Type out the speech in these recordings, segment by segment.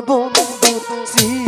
বন্ধু শ্রী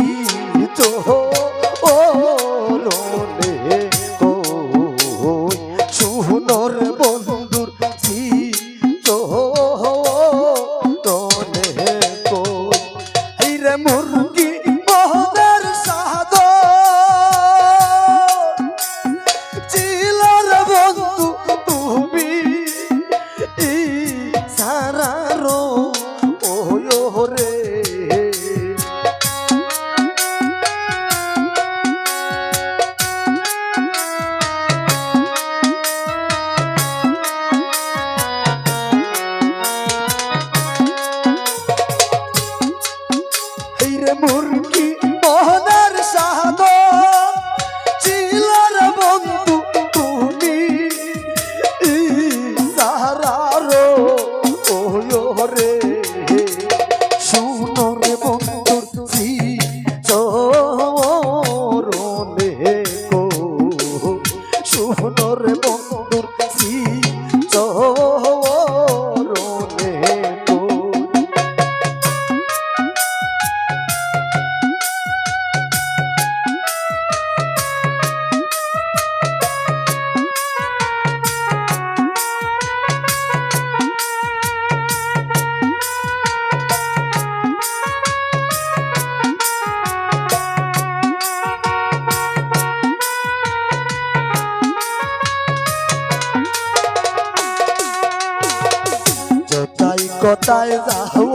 রাস্তায় যাও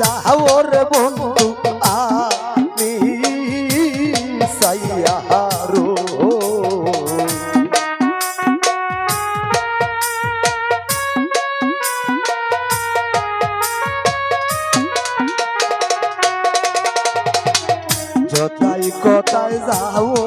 যাও রে বন্ধু আমি সাইয়ারো যতাই কথায় যাও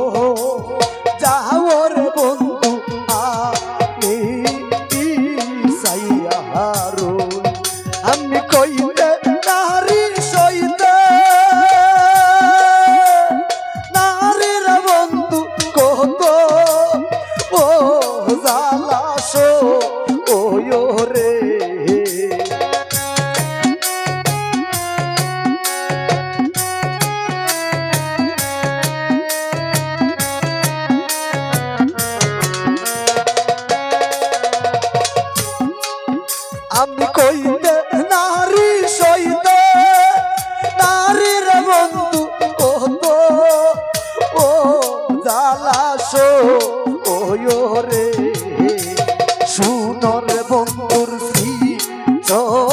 Oh.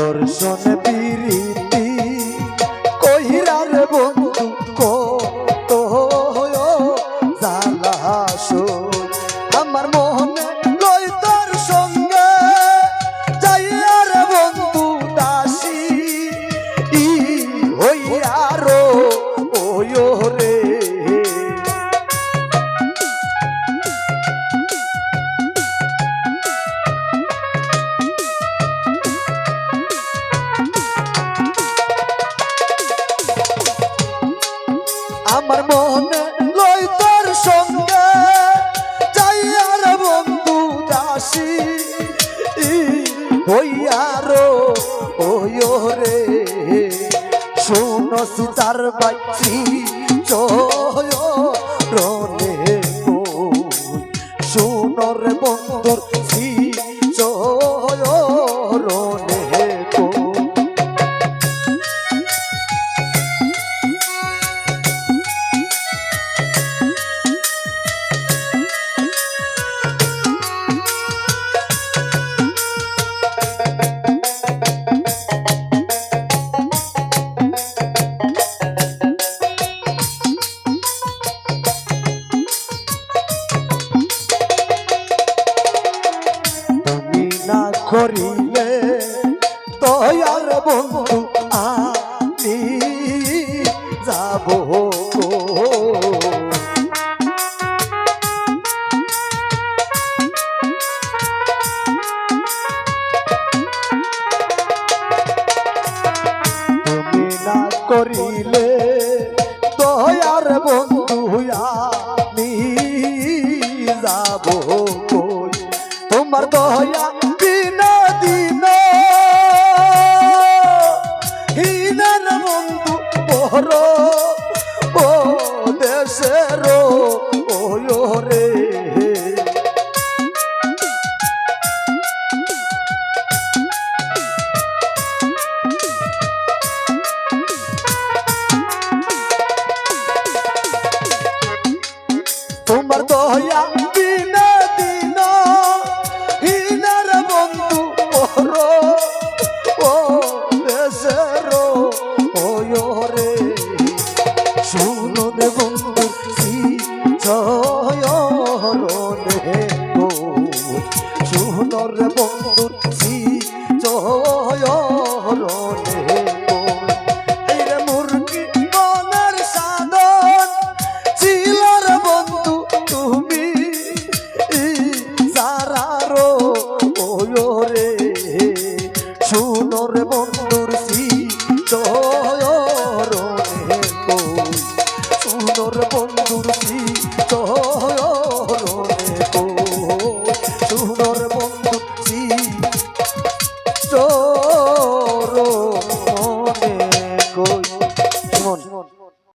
দর্শন পি আসি। ওই আরও ওই রে শুনো সীতার বাচ্চি চয়ো রনে শুনো রে বন্ধুর সী করিলে দয়ার বন্ধু আমি যাব। তুমি না করিলে দয়ার বন্ধু আমি যাব তোমার দয়া তোমার